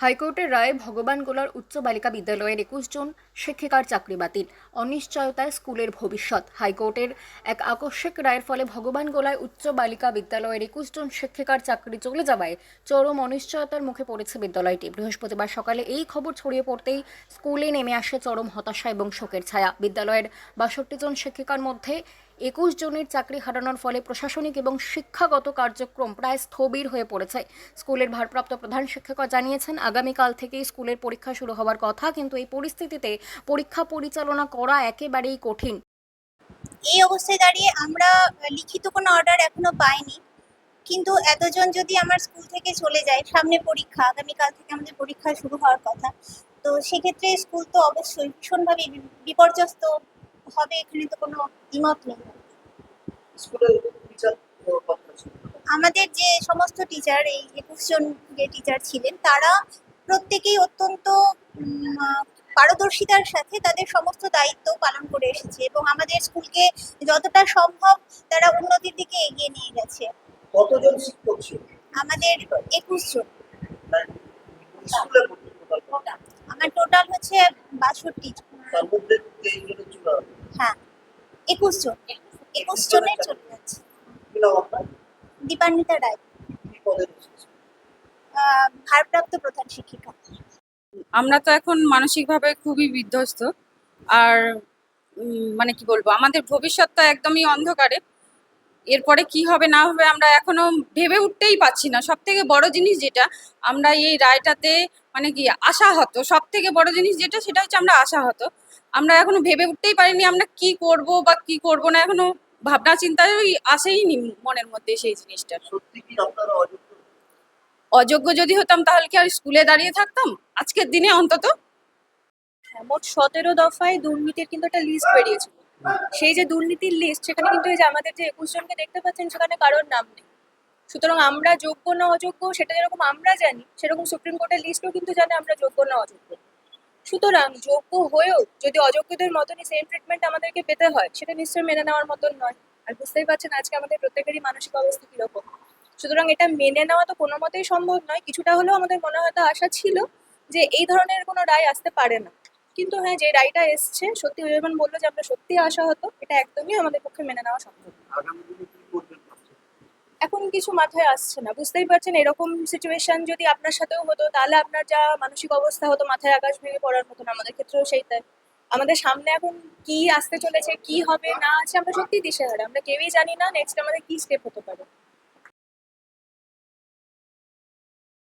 হাইকোর্টের রায়ে ভগবানগোলার উচ্চ বালিকা বিদ্যালয়ের একুশ জন শিক্ষিকার চাকরি বাতিল। অনিশ্চয়তায় স্কুলের ভবিষ্যৎ। হাইকোর্টের এক আকস্মিক রায়ের ফলে ভগবানগোলায় উচ্চ বালিকা বিদ্যালয়ের একুশ জন শিক্ষিকার চাকরি চলে যাওয়ায় চরম অনিশ্চয়তার মুখে পড়েছে বিদ্যালয়টি। বৃহস্পতিবার সকালে এই খবর ছড়িয়ে পড়তেই স্কুলে নেমে আসে চরম হতাশা এবং শোকের ছায়া। বিদ্যালয়ের বাষট্টি জন শিক্ষিকার মধ্যে একুশ জনের চাকরি হারানোর ফলে প্রশাসনিক এবং শিক্ষাগত কার্যক্রম প্রায় স্থবির হয়ে পড়েছে। স্কুলের ভারপ্রাপ্ত প্রধান শিক্ষক জানিয়েছেন, আগামীকাল থেকেই স্কুলের পরীক্ষা শুরু হওয়ার কথা, কিন্তু এই পরিস্থিতিতে পরীক্ষা পরিচালনা করা একেবারেই কঠিন। এই অবস্থায় দাঁড়িয়ে আমরা লিখিত কোনো অর্ডার এখনও পাইনি। কিন্তু এতজন যদি আমার স্কুল থেকে চলে যায়, সামনে পরীক্ষা, আগামীকাল থেকে আমাদের পরীক্ষা শুরু হওয়ার কথা, তো সেক্ষেত্রে স্কুল তো অবশ্যই ভীষণভাবে বিপর্যস্ত হবে এখানে তো কোনো দ্বিমত নেই। আমাদের যে সমস্ত টিচার এই একুশ জন যে টিচার ছিলেন তারা প্রত্যেকেই অত্যন্ত পারদর্শিতার সাথে তাদের সমস্ত দায়িত্ব পালন করে এসেছে এবং আমাদের স্কুলকে যতটা সম্ভব তারা উন্নতির দিকে এগিয়ে নিয়ে গেছে। কতজন শিক্ষক ছিল? আমাদের একুশ জন। মানে আমার টোটাল হচ্ছে বাষট্টি জন। তার মধ্যে তেইশ জনের চূড়া হ্যাঁ একুশ জন। একুশ জনের চলে যাচ্ছে দীপান্বিতা রায়। ভারপ্রাপ্ত প্রধান শিক্ষিকা। আমরা তো এখন মানসিকভাবে খুবই বিধ্বস্ত। আর মানে কি বলব, আমাদের ভবিষ্যৎ তো একদমই অন্ধকারে। এরপরে কি হবে, না হবে, আমরা এখনও ভেবে উঠতেই পাচ্ছি না। সব থেকে বড় জিনিস যেটা, আমরা এই রায়টাতে মানে কি আশাহত সব থেকে বড় জিনিস যেটা, সেটা হচ্ছে আমরা আশাহত। আমরা এখনও ভেবে উঠতেই পারিনি আমরা কি করব বা কি করব না এখনও ভাবনা চিন্তায় আসেইনি মনের মধ্যে সেই জিনিসটা। সত্যি কি আপনারা অযোগ্য? অযোগ্য যদি হতাম তাহলে কি আর স্কুলে দাঁড়িয়ে থাকতাম? আজকের দিনে অন্তত। হ্যাঁ, মোট সতেরো দফায় দুর্নীতির কিন্তু একটা লিস্ট বেরিয়েছিল। সেই যে দুর্নীতির লিস্ট সেখানে কিন্তু এই যে আমাদের যে একুশ জনকে দেখতে পাচ্ছেন সেখানে কারোর নাম নেই। সুতরাং আমরা যোগ্য না অযোগ্য সেটা যেরকম আমরা জানি সেরকম সুপ্রিম কোর্টের লিস্টও কিন্তু জানে আমরা যোগ্য না অযোগ্য। সুতরাং যোগ্য হয়েও যদি অযোগ্যদের মতনই সেম ট্রিটমেন্ট আমাদেরকে পেতে হয়, সেটা নিশ্চয়ই মেনে নেওয়ার মতন নয়। আর বুঝতেই পারছেন আজকে আমাদের প্রত্যেকেরই মানসিক অবস্থা কীরকম। সুতরাং এটা মেনে নেওয়া তো কোনো মতেই সম্ভব নয়, কিছুটা হলেও আমাদের মনে হয়তো আশা ছিল যে এই ধরনের কোনো রায় আসতে পারে না। কিন্তু হ্যাঁ যে রায়টা এসছে, সত্যি যখন বলল যে আমরা সত্যি আশা হতো এটা একদমই আমাদের পক্ষে মেনে নেওয়া সম্ভব না। আগামী দিনে কি করবেন ভাবছেন? এখন কিছু মাথায় আসছে না। বুঝতেই পারছেন, এরকম সিচুয়েশন যদি আপনার সাথেও হতো, তাহলে আপনার যা মানসিক অবস্থা হতো, মাথায় আকাশ ভেঙে পড়ার মতন, আমাদের ক্ষেত্রেও সেই তাই আমাদের সামনে এখন কি আসতে চলেছে, কি হবে, না আছে, আমরা সত্যি দিশেহারা। আমরা কেউই জানি না নেক্সট আমাদের কি স্টেপ হতে পারে।